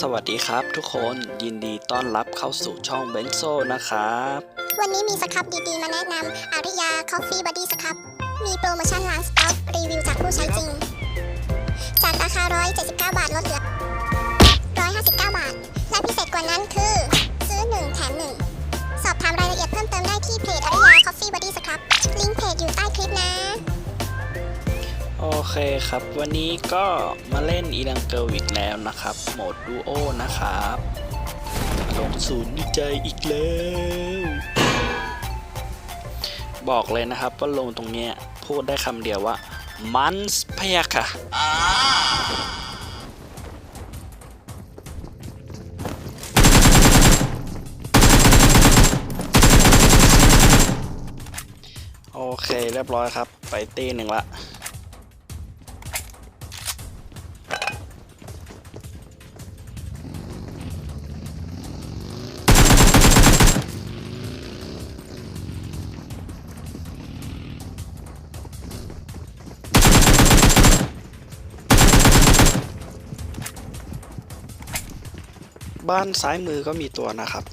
สวัสดีครับทุกคนยินดีต้อนรับเข้าสู่ช่องเบนโซนะครับ วันนี้มีสครับดีๆ มาแนะนำอาริยา Coffee Buddy สครับมีโปรโมชั่นล้างสต็อกรีวิวจากผู้ใช้จริง จากราคา 179 บาทลดเหลือ 159 บาท และพิเศษกว่านั้นคือ ซื้อ 1 แถม 1 สอบถามรายละเอียดเพิ่มเติมได้ที่เพจอาริยา Coffee Buddy สครับลิงก์เพจอยู่ใต้คลิปนะ โอเคครับ วันนี้ก็มาเล่นอีลังเกิลอีกแล้วนะครับ โหมดดูโอนะครับลงศูนย์วิจัยอีกแล้ว บอกเลยนะครับว่าลงตรงเนี้ยพูดได้คำเดียวว่า มันส์พยาค่ะโอเคเรียบร้อยครับ ไปตีหนึ่งละ บ้านซ้ายมือก็มีตัวนะครับ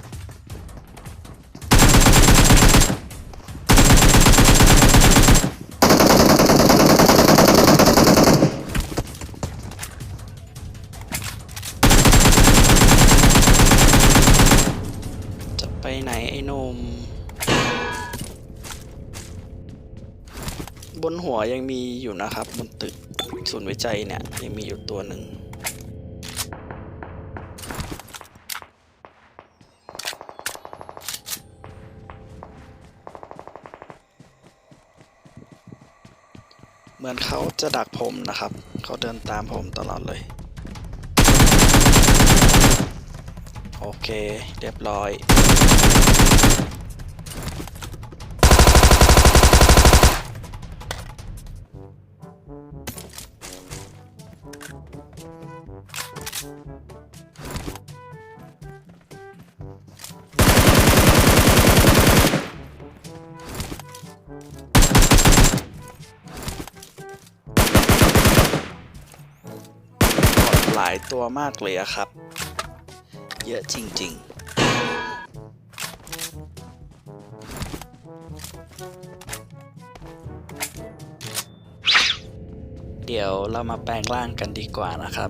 จะไปไหนไอ้นม บนหัวยังมีอยู่นะครับ บนตึกศูนย์วิจัยเนี่ย ยังมีอยู่ตัวหนึ่ง เหมือนเขาจะดักผมนะครับ เขาเดินตามผมตลอดเลย โอเค เรียบร้อยายตัวมากเลยอะครับ เยอะจริง ๆเดี๋ยวเรามาแปลงร่างกันดีกว่านะครับ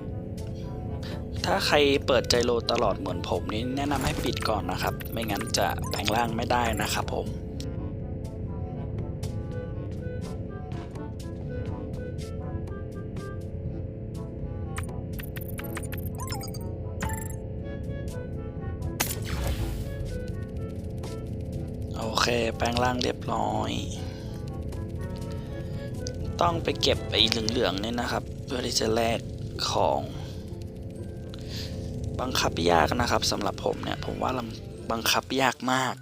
ถ้าใครเปิดใจโลตลอดเหมือนผมนี่แนะนำให้ปิดก่อนนะครับ ไม่งั้นจะแปลงร่างไม่ได้นะครับผม แปลงร่างเรียบร้อย ต้องไปเก็บไอ้เหลืองๆนี่นะครับ เพื่อที่จะแลกของบังคับยากนะครับสำหรับผมเนี่ยผมว่าลำบังคับยากมาก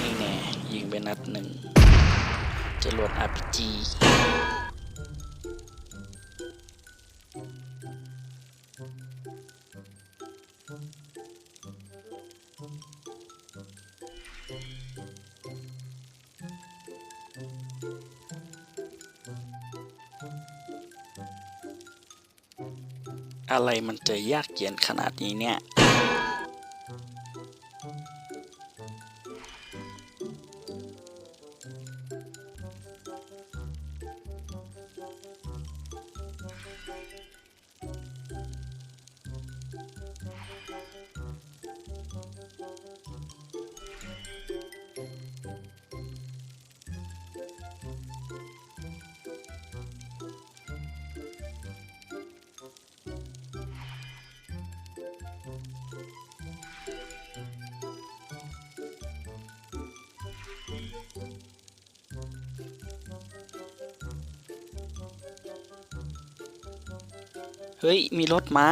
นี่แน่ยิงไปนัดหนึ่ง จรวด RPG อะไรมันจะยากเย็นขนาดนี้เนี่ย เฮ้ย มีรถมา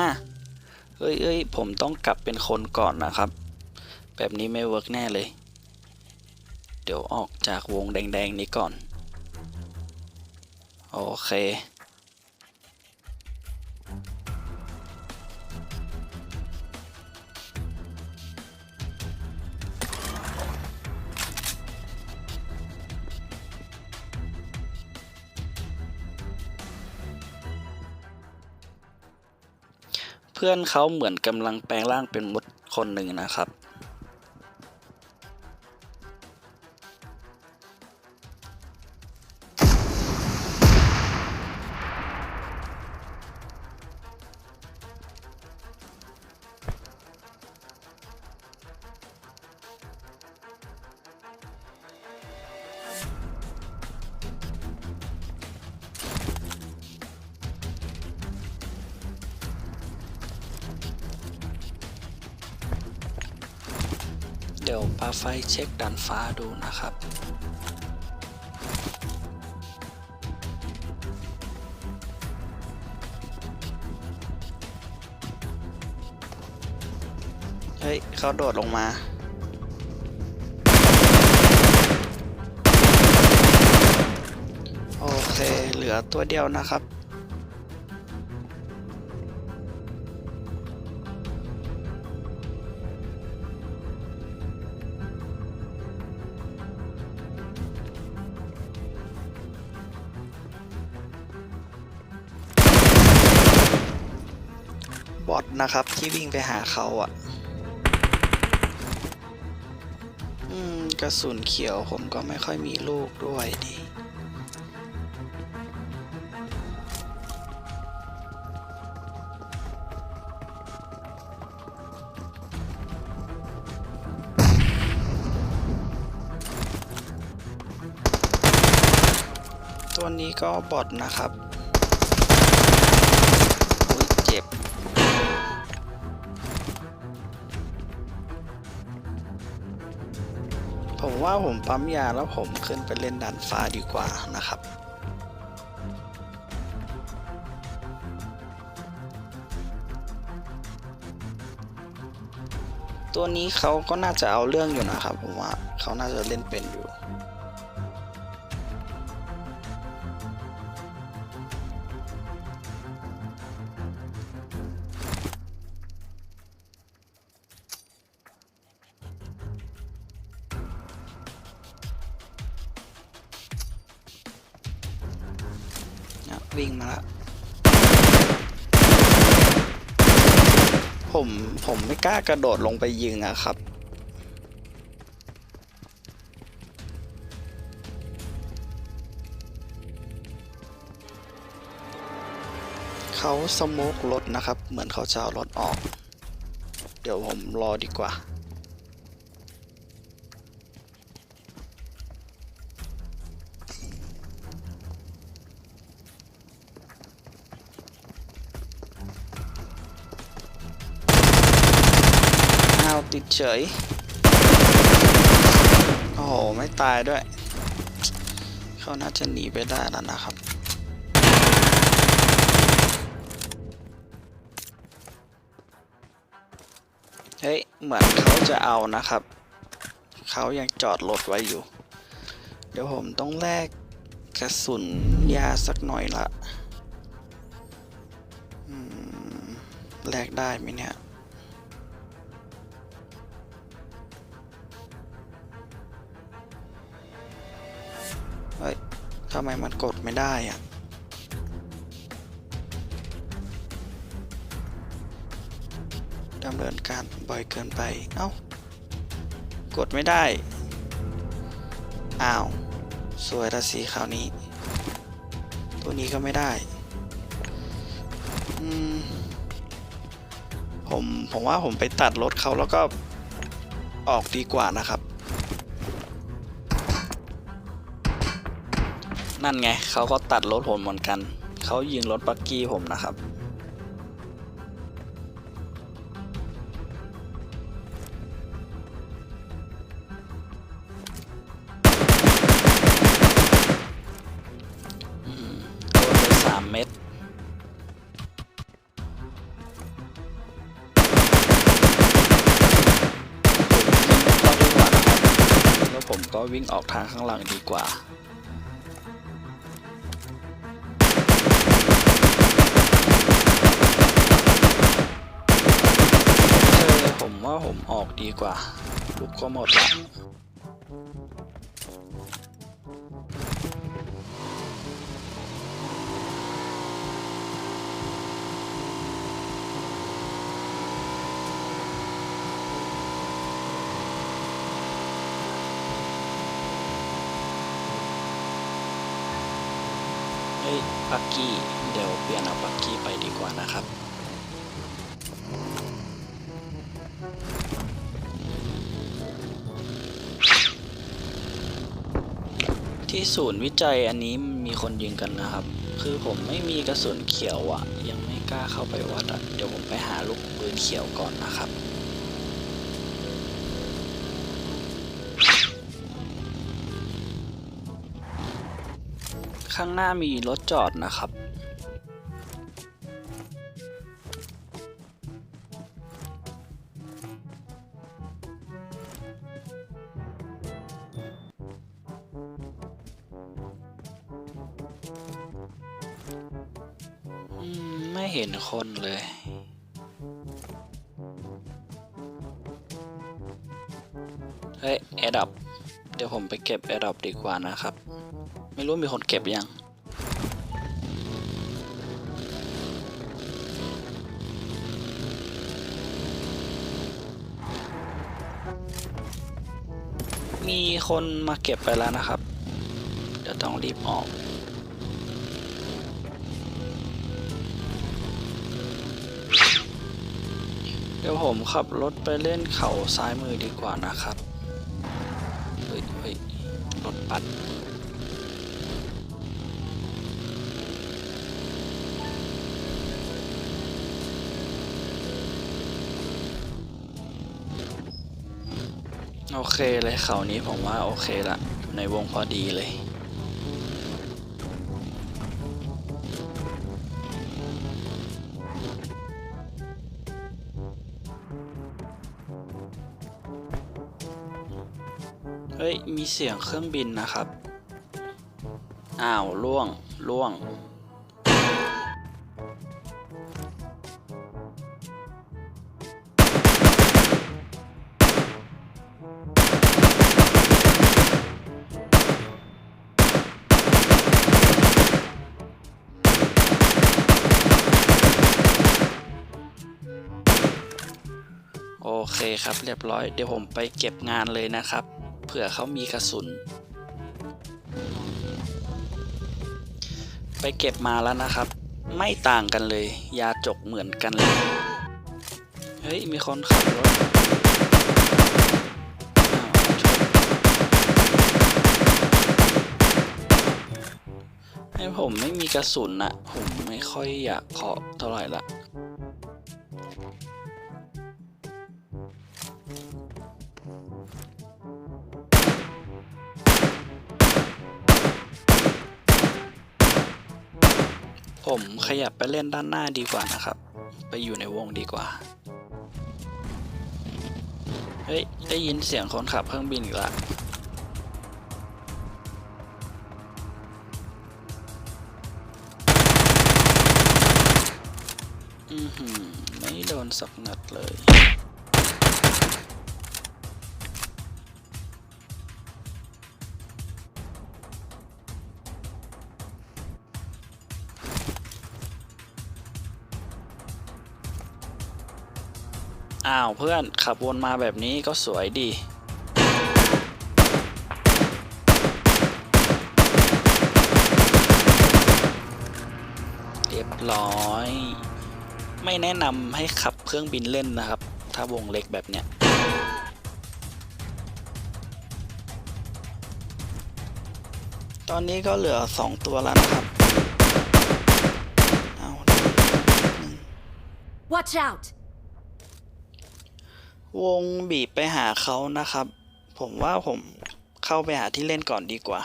เฮ้ยเฮ้ยผมต้องกลับเป็นคนก่อนนะครับ แบบนี้ไม่เวิร์กแน่เลย เดี๋ยวออกจากวงแดง ๆ นี้ก่อน โอเค พื่อนเขาเหมือนกำลังแปลงร่างเป็นมดคนหนึ่งนะครับ ปาไฟเช็คดันฟ้าดูนะครับเฮ้ยเขาโดดลงมา โอเค เหลือตัวเดียวนะครับ บอทนะครับ ที่วิ่งไปหาเขาอะ อืม กระสุนเขียวผมก็ไม่ค่อยมีลูกด้วยนี่ตัวนี้ก็บอทนะครับเจ็บ ว่าผมปั๊มยาแล้วผมขึ้นไปเล่นดันฟ้าดีกว่านะครับ ตัวนี้เขาก็น่าจะเอาเรื่องอยู่นะครับ ผมว่าเขาน่าจะเล่นเป็นอยู่ วิ่งมาล้วผมผมไม่กล้ากระโดดลงไปยิงอะครับ เขาสโมกรถนะครับ เหมือนเขาจะเอารถออก เดี๋ยวผมรอดีกว่า ติดเฉย โอ้โห ไม่ตายด้วย เขาน่าจะหนีไปได้แล้วนะครับเฮ้ย เหมือนเขาจะเอานะครับ เขายังจอดรถไว้อยู่ เดี๋ยวผมต้องแลกกระสุนยาสักหน่อยละแลกได้ไหมเนี่ย ทำไมมันกดไม่ได้อะดำเนินการบ่อยเกินไป เอ้ากดไม่ได้ อ้าว สวยละสีคราวนี้ ตัวนี้ก็ไม่ได้ อืม ผม ผมว่าผมไปตัดรถเขาแล้วก็ออกดีกว่านะครับ นั่นไงเขาก็ตัดรถผมเหมือนกัน เขายิงรถบักกี้ผมนะครับ โดนไปสามเม็ดผมยิงเข้าดีกว่าแล้วผมก็วิ่งออกทางข้างหลังดีกว่า ผมออกดีกว่า ลูกก็หมดละเฮ้ยปักกี้ เดี๋ยวเปลี่ยนเอาปักกี้ไปดีกว่านะครับ ที่ศูนย์วิจัยอันนี้มีคนยิงกันนะครับ คือผมไม่มีกระสุนเขียวอะ่ะ ยังไม่กล้าเข้าไปวัดอะ่ะ เดี๋ยวผมไปหาลูกปืนเขียวก่อนนะครับข้างหน้ามีรถจอดนะครับ เห็นคนเลย เฮ้ยแอดับเดี๋ยวผมไปเก็บแอดับดีกว่านะครับ ไม่รู้มีคนเก็บยังมีคนมาเก็บไปแล้วนะครับ เดี๋ยวต้องรีบออก ดี๋ยวผมขับรถไปเล่นเขาซ้ายมือดีกว่านะครับ เฮ้ยเฮ้ยรถปัด โอเคเลยเขานี้ผมว่าโอเคละ ในวงพอดีเลย เสียงเครื่องบินนะครับ อ้าวล่วงล่วง โอเคครับเรียบร้อย เดี๋ยวผมไปเก็บงานเลยนะครับ เผื่อเขามีกระสุน ไปเก็บมาแล้วนะครับ ไม่ต่างกันเลย ยาจกเหมือนกันเลย เฮ้ย มีคนขับรถอ้าวชนให้ผมไม่มีกระสุนอะผมไม่ค่อยอยากเคาะเท่าไหร่ละ ผมขยับไปเล่นด้านหน้าดีกว่านะครับ ไปอยู่ในวงดีกว่า เฮ้ย ได้ยินเสียงคนขับเครื่องบินอีกละอือหือ ไม่โดนสักนัดเลย อ้าวเพื่อนขับวนมาแบบนี้ก็สวยดี เรียบร้อย ไม่แนะนำให้ขับเครื่องบินเล่นนะครับ ถ้าวงเล็กแบบเนี้ยตอนนี้ก็เหลือสองตัวแล้วนะครับ Watch out! วงบีบไปหาเขานะครับ ผมว่าผมเข้าไปหาที่เล่นก่อนดีกว่า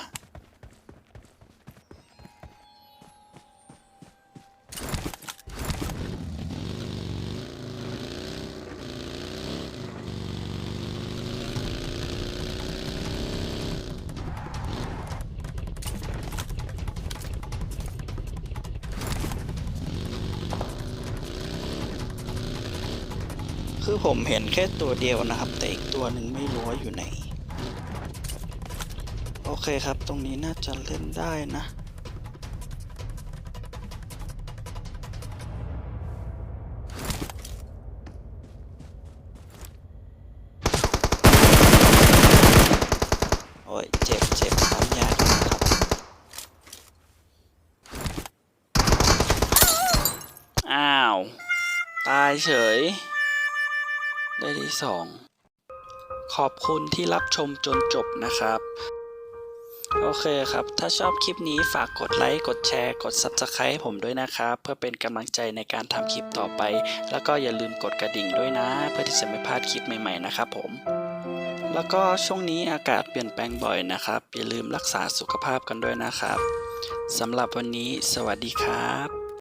คือผมเห็นแค่ตัวเดียวนะครับ แต่อีกตัวหนึ่งไม่รู้ว่าอยู่ไหน โอเคครับ ตรงนี้น่าจะเล่นได้นะโอ้ยเจ็บเจ็บสายาครับอ้าว ตายเฉย ได้ที่สองขอบคุณที่รับชมจนจบนะครับ โอเคครับ ถ้าชอบคลิปนี้ฝากกดไลค์ กดแชร์ กด Subscribe ให้ผมด้วยนะครับ เพื่อเป็นกำลังใจในการทำคลิปต่อไป แล้วก็อย่าลืมกดกระดิ่งด้วยนะ เพื่อที่จะไม่พลาดคลิปใหม่ๆนะครับผมแล้วก็ช่วงนี้อากาศเปลี่ยนแปลงบ่อยนะครับ อย่าลืมรักษาสุขภาพกันด้วยนะครับ สำหรับวันนี้ สวัสดีครับ